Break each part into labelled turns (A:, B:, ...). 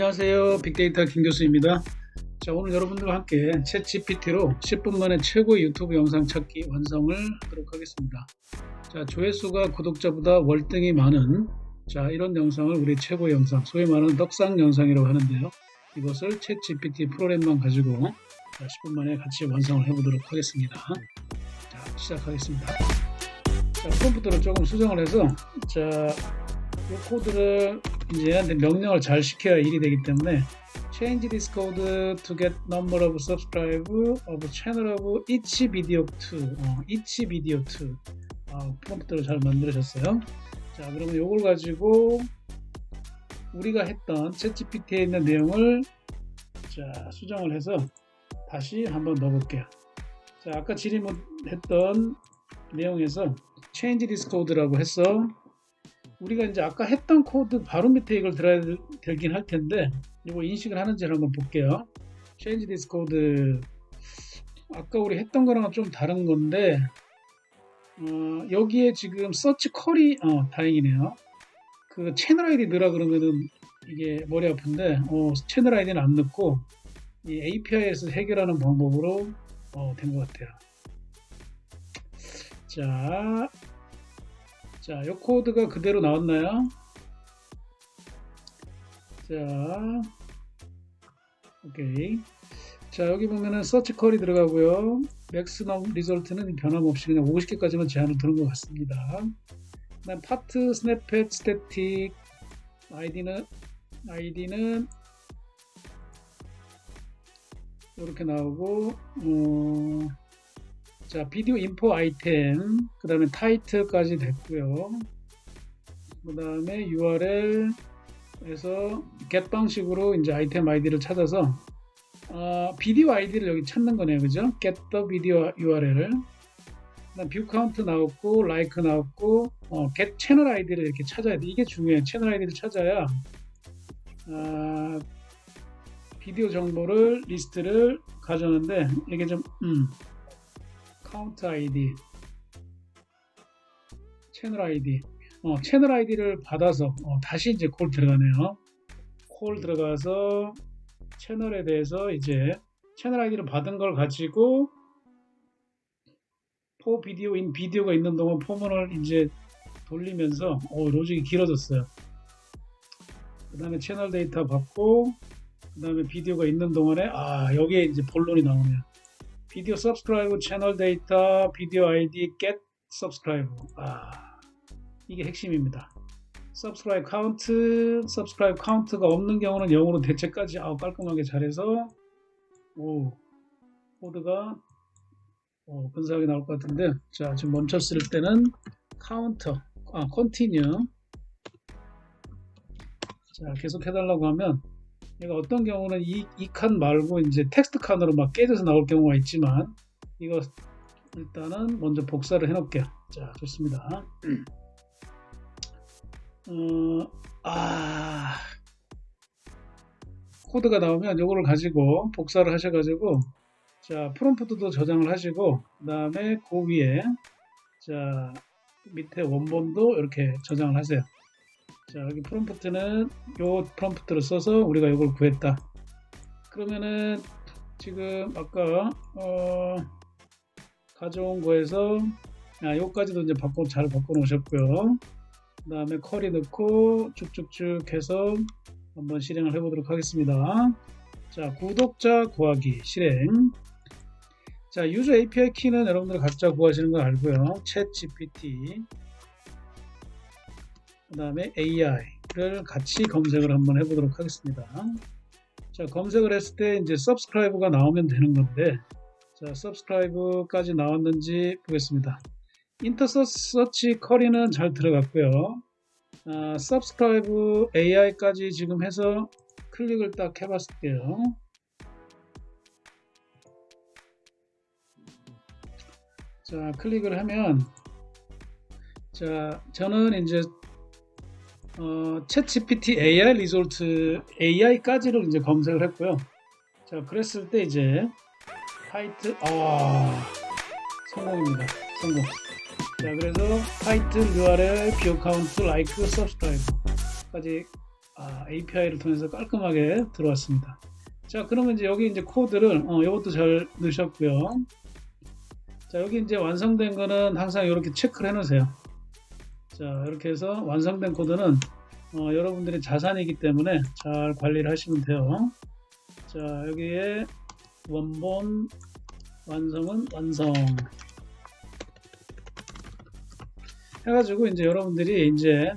A: 안녕하세요. 빅데이터 김 교수입니다. 자, 오늘 여러분들과 함께 챗 GPT로 10분 만에 최고의 유튜브 영상 찾기 완성을 하도록 하겠습니다. 자, 조회수가 구독자보다 월등히 많은 자, 이런 영상을 우리 최고의 영상, 소위 말하는 떡상 영상이라고 하는데요. 이것을 챗 GPT 프로그램만 가지고 자, 10분 만에 같이 완성을 해보도록 하겠습니다. 자, 시작하겠습니다. 자, 프롬프트를 조금 수정을 해서 자, 이 코드를 얘한테 명령을 잘 시켜야 일이 되기 때문에 change this code to get number of subscribe of channel of each video to 어, each video to 아, 프롬프트를 잘 만들으셨어요. 자, 그러면 이걸 가지고 우리가 했던 챗GPT에 있는 내용을 자, 수정을 해서 다시 한번 넣어볼게요. 자, 아까 질문했던 내용에서 change this code라고 해서 우리가 이제 아까 했던 코드 바로 밑에 이걸 들어야 될- 되긴 할 텐데 이거 인식을 하는지를 한번 볼게요. change this code 아까 우리 했던 거랑은 좀 다른 건데 어, 여기에 지금 search 컬이 어, 다행이네요. 그 채널 아이디 넣으라 그러면은 이게 머리 아픈데 어, 채널 아이디는 안 넣고 이 API에서 해결하는 방법으로 어, 된것 같아요. 자, 자, 이 코드가 그대로 나왔나요? 자, 오케이. 자, 여기 보면은 서치 컬이 들어가고요. 맥스넘 리졸트는 변함없이 그냥 50개까지만 제한을 두는 것 같습니다. 그다음 파트 스냅펫 스태틱 아이디는 아이디는 이렇게 나오고 어, 자 비디오 인포 아이템 그 다음에 타이틀까지 됐고요. 그 다음에 URL에서 get 방식으로 이제 아이템 아이디를 찾아서 어, 비디오 아이디를 여기 찾는 거네요. 그죠? get the video URL을. 뷰 카운트 나왔고 라이크 나왔고 어, get 채널 아이디를 이렇게 찾아야 돼. 이게 중요해요. 채널 아이디를 찾아야 아, 비디오 정보를 리스트를 가져오는데 이게 좀 음, 카운트 아이디 채널 아이디 어, 채널 아이디를 받아서 어, 다시 이제 콜 들어가네요. 콜 들어가서 채널에 대해서 이제 채널 아이디를 받은 걸 가지고 포 비디오 인 비디오가 있는 동안 포문을 이제 돌리면서 어, 로직이 길어졌어요. 그 다음에 채널 데이터 받고 그 다음에 비디오가 있는 동안에 아 여기에 이제 본론이 나오네요 비디오 서브스크라이브 채널 데이터 비디오 아이디 get subscribe. 아 이게 핵심입니다. 서브스크라이브 카운트 서브스크라이브 카운트가 없는 경우는 0으로 대체까지 아우 깔끔하게 잘해서 오 코드가 어, 근사하게 나올 것 같은데 자 지금 멈췄을 때는 카운터 아 컨티뉴 자 계속 해달라고 하면 얘가 어떤 경우는 이, 이 칸 말고 이제 텍스트 칸으로 막 깨져서 나올 경우가 있지만 이거 일단은 먼저 복사를 해 놓을게요. 자 좋습니다. 어, 아 코드가 나오면 이거를 가지고 복사를 하셔가지고 자 프롬프트도 저장을 하시고 그 다음에 그 위에 자 밑에 원본도 이렇게 저장을 하세요 자 여기 프롬프트는 요 프롬프트를 써서 우리가 이걸 구했다. 그러면은 지금 아까 어, 가져온 거에서 아, 요까지도 이제 바꿔 잘 바꿔 놓으셨고요. 그 다음에 쿼리 넣고 쭉쭉쭉 해서 한번 실행을 해 보도록 하겠습니다. 자 구독자 구하기 실행. 자 유저 API 키는 여러분들 각자 구하시는 걸 알고요. 챗 GPT 그 다음에 AI를 같이 검색을 한번 해보도록 하겠습니다. 자, 검색을 했을 때 이제 subscribe가 나오면 되는 건데, 자, subscribe까지 나왔는지 보겠습니다. 인터서치 커리는 잘 들어갔고요. 아, subscribe AI까지 지금 해서 클릭을 딱 해봤을게요. 자, 클릭을 하면, 자, 저는 이제 어, 챗GPT AI 리졸트 AI까지를 이제 검색을 했고요. 자, 그랬을 때 이제 타이틀 아 성공입니다. 성공. 자, 그래서 타이틀 URL 뷰 카운트 라이크 서브스크라이브까지 아, API를 통해서 깔끔하게 들어왔습니다. 자, 그러면 이제 여기 이제 코드를, 어, 이것도 잘 넣으셨고요. 자, 여기 이제 완성된 거는 항상 이렇게 체크를 해 놓으세요. 자, 이렇게 해서 완성된 코드는 어, 여러분들의 자산이기 때문에 잘 관리를 하시면 돼요. 자, 여기에 원본 완성은 완성. 해가지고 이제 여러분들이 이제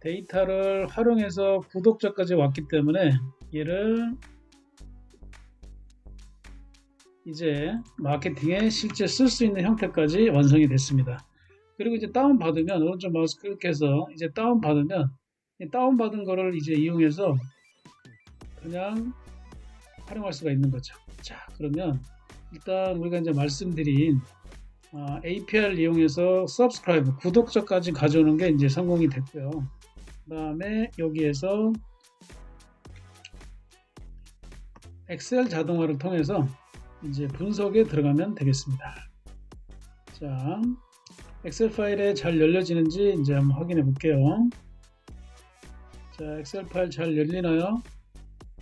A: 데이터를 활용해서 구독자까지 왔기 때문에 얘를 이제 마케팅에 실제 쓸 수 있는 형태까지 완성이 됐습니다. 그리고 이제 다운 받으면 오른쪽 마우스 클릭해서 이제 다운 받으면 이 다운 받은 거를 이제 이용해서 그냥 활용할 수가 있는 거죠. 자 그러면 일단 우리가 이제 말씀드린 아, API를 이용해서 subscribe 구독자까지 가져오는 게 이제 성공이 됐고요. 그 다음에 여기에서 엑셀 자동화를 통해서 이제 분석에 들어가면 되겠습니다. 자, 엑셀 파일에 잘 열려지는지 이제 한번 확인해 볼게요. 자, 엑셀 파일 잘 열리나요?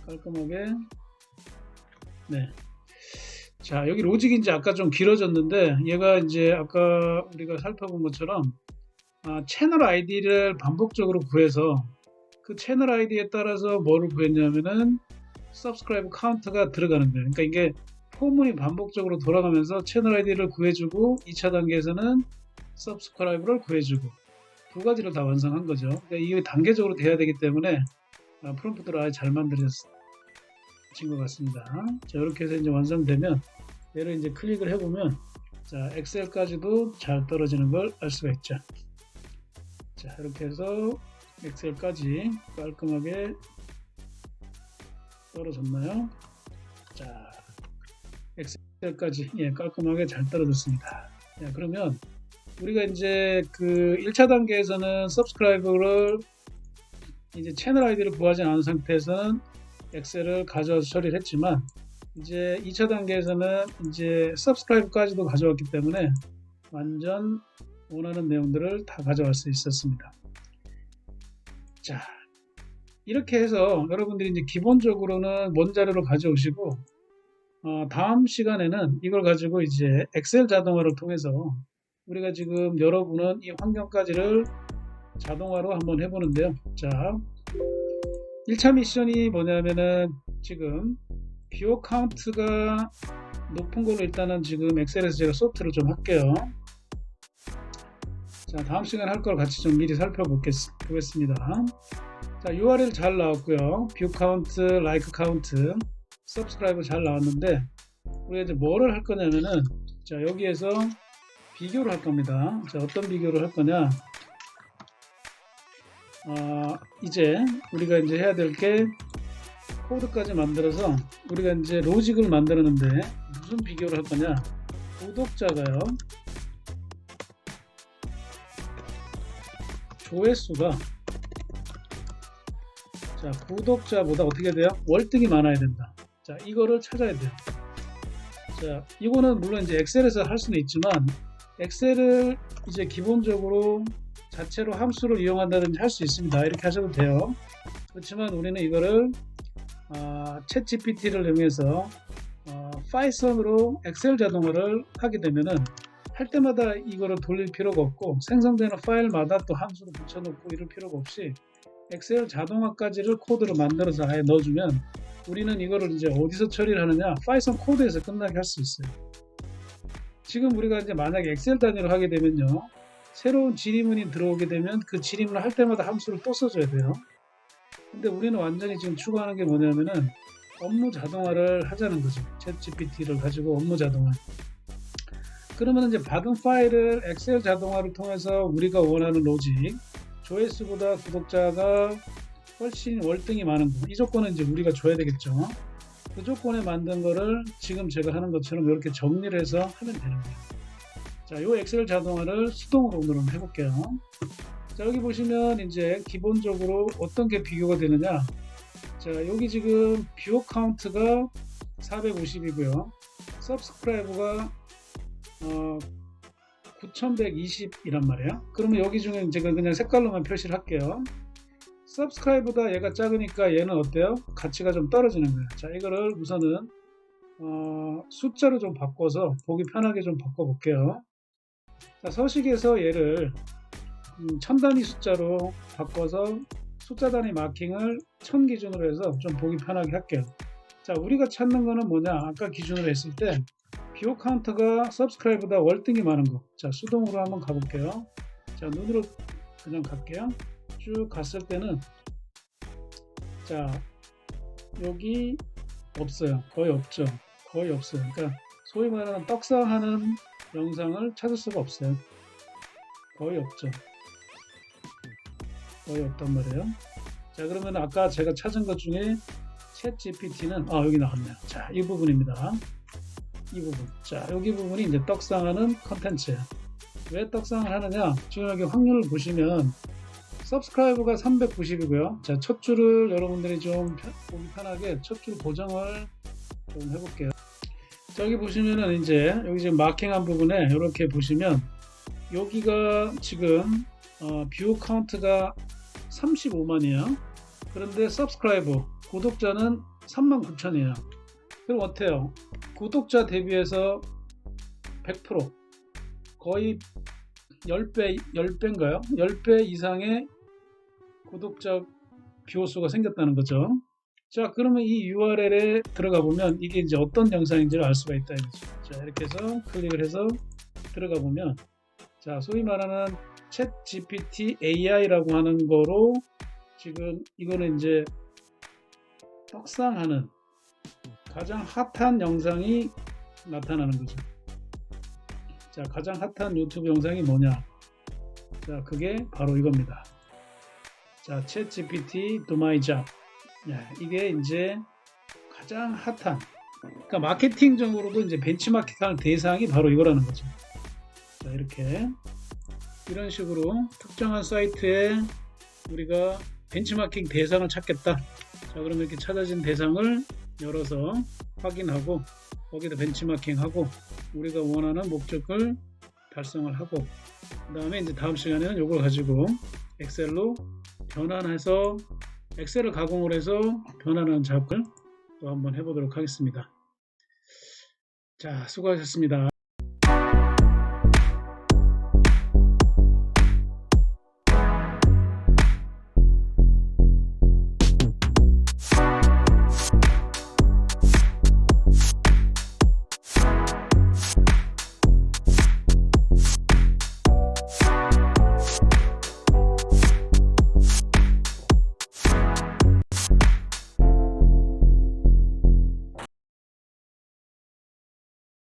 A: 깔끔하게. 네. 자, 여기 로직이 이제 아까 좀 길어졌는데, 얘가 이제 아까 우리가 살펴본 것처럼, 아, 채널 아이디를 반복적으로 구해서, 그 채널 아이디에 따라서 뭐를 구했냐면은, subscribe 카운트가 들어가는 거예요. 그러니까 이게 포문이 반복적으로 돌아가면서 채널 아이디를 구해주고, 2차 단계에서는 subscribe를 구해주고, 두 가지를 다 완성한 거죠. 그러니까 이게 단계적으로 돼야 되기 때문에, 아, 프롬프트를 아주 잘 만들어진 것 같습니다. 자, 이렇게 해서 이제 완성되면, 얘를 이제 클릭을 해보면 자 엑셀까지도 잘 떨어지는 걸 알 수가 있죠 자 이렇게 해서 엑셀까지 깔끔하게 떨어졌나요 자 엑셀까지 예, 깔끔하게 잘 떨어졌습니다 자, 그러면 우리가 이제 그 1차 단계에서는 서브스크라이브를 이제 채널 아이디를 구하지 않은 상태에서는 엑셀을 가져와서 처리를 했지만 이제 2차 단계에서는 이제 subscribe까지도 가져왔기 때문에 완전 원하는 내용들을 다 가져갈 수 있었습니다. 자, 이렇게 해서 여러분들이 이제 기본적으로는 원 자료를 가져오시고 어, 다음 시간에는 이걸 가지고 이제 엑셀 자동화를 통해서 우리가 지금 여러분은 이 환경까지를 자동화로 한번 해보는데요. 자, 1차 미션이 뭐냐면은 지금 뷰어 카운트가 높은 걸로 일단은 지금 엑셀에서 제가 소트를 좀 할게요. 자, 다음 시간에 할 걸 같이 좀 미리 살펴보겠습니다. 자, URL 잘 나왔고요. 뷰 카운트, 라이크 카운트, 서브스크라이브 잘 나왔는데 우리가 이제 뭐를 할 거냐면은 자, 여기에서 비교를 할 겁니다. 자, 어떤 비교를 할 거냐? 어, 이제 우리가 이제 해야 될 게 코드까지 만들어서 우리가 이제 로직을 만들었는데 무슨 비교를 할 거냐? 구독자가요. 조회수가 자 구독자보다 어떻게 돼요? 월등히 많아야 된다. 자 이거를 찾아야 돼요. 자 이거는 물론 이제 엑셀에서 할 수는 있지만 엑셀을 이제 기본적으로 자체로 함수를 이용한다든지 할 수 있습니다. 이렇게 하셔도 돼요. 그렇지만 우리는 이거를 어, 챗 GPT를 이용해서 어, 파이썬으로 엑셀 자동화를 하게 되면은 할 때마다 이거를 돌릴 필요가 없고 생성되는 파일마다 또 함수를 붙여놓고 이럴 필요가 없이 엑셀 자동화까지를 코드로 만들어서 아예 넣어주면 우리는 이거를 이제 어디서 처리를 하느냐 파이썬 코드에서 끝나게 할 수 있어요. 지금 우리가 이제 만약에 엑셀 단위로 하게 되면요 새로운 지리문이 들어오게 되면 그 지리문을 할 때마다 함수를 또 써줘야 돼요. 근데 우리는 완전히 지금 추구하는 게 뭐냐면은 업무 자동화를 하자는 거죠. 챗 GPT를 가지고 업무 자동화. 그러면 이제 받은 파일을 엑셀 자동화를 통해서 우리가 원하는 로직, 조회수보다 구독자가 훨씬 월등히 많은 거. 이 조건은 이제 우리가 줘야 되겠죠. 그 조건에 만든 거를 지금 제가 하는 것처럼 이렇게 정리를 해서 하면 되는 거예요. 자, 요 엑셀 자동화를 수동으로 오늘 해볼게요. 자, 여기 보시면 이제 기본적으로 어떤 게 비교가 되느냐. 자, 여기 지금 뷰어 카운트가 450이고요. 서브스크라이브가 어, 9120이란 말이에요. 그러면 여기 중에 제가 그냥 색깔로만 표시를 할게요. Subscribe보다 얘가 작으니까 얘는 어때요? 가치가 좀 떨어지는 거예요. 자, 이거를 우선은 어, 숫자로 좀 바꿔서 보기 편하게 좀 바꿔볼게요. 자, 서식에서 얘를 음, 천 단위 숫자로 바꿔서 숫자 단위 마킹을 천 기준으로 해서 좀 보기 편하게 할게요. 자, 우리가 찾는 거는 뭐냐? 아까 기준으로 했을 때뷰 카운트가 subscribe보다 월등히 많은 거. 자, 수동으로 한번 가볼게요. 자, 눈으로 그냥 갈게요. 쭉 갔을 때는 자, 여기 없어요. 거의 없죠. 거의 없어요. 그러니까 소위 말하는 떡상하는 영상을 찾을 수가 없어요. 거의 없죠. 거의 없단 말이에요. 자, 그러면 아까 제가 찾은 것 중에 챗 GPT는 아, 여기 나왔네요. 자, 이 부분입니다. 이 부분. 자, 여기 부분이 이제 떡상하는 컨텐츠예요. 왜 떡상을 하느냐? 지금 여기 확률을 보시면 서브스크라이브가 390이고요. 자, 첫 줄을 여러분들이 좀 편- 보기 편하게 첫 줄 고정을 좀 해볼게요. 자, 여기 보시면은 이제 여기 지금 마킹한 부분에 이렇게 보시면 여기가 지금 어, 뷰 카운트가 35만이에요. 그런데 서브스크라이브 구독자는 39,000이에요. 그럼 어때요? 구독자 대비해서 100% 거의 10배, 10배인가요? 10배 이상의 구독자 뷰수가 생겼다는 거죠. 자, 그러면 이 URL에 들어가 보면 이게 이제 어떤 영상인지를 알 수가 있다 이거죠. 자, 이렇게 해서 클릭을 해서 들어가 보면 자, 소위 말하는 챗 GPT AI라고 하는 거로 지금 이거는 이제 떡상하는 가장 핫한 영상이 나타나는 거죠. 자, 가장 핫한 유튜브 영상이 뭐냐? 자, 그게 바로 이겁니다. 자, 챗 GPT Do My Job. 야, 이게 이제 가장 핫한 그러니까 마케팅적으로도 이제 벤치마킹할 대상이 바로 이거라는 거죠. 자, 이렇게 이런 식으로 특정한 사이트에 우리가 벤치마킹 대상을 찾겠다. 자, 그러면 이렇게 찾아진 대상을 열어서 확인하고 거기다 벤치마킹하고 우리가 원하는 목적을 달성을 하고 그 다음에 이제 다음 시간에는 이걸 가지고 엑셀로 변환해서 엑셀을 가공을 해서 변환하는 작업을 또 한번 해보도록 하겠습니다. 자, 수고하셨습니다.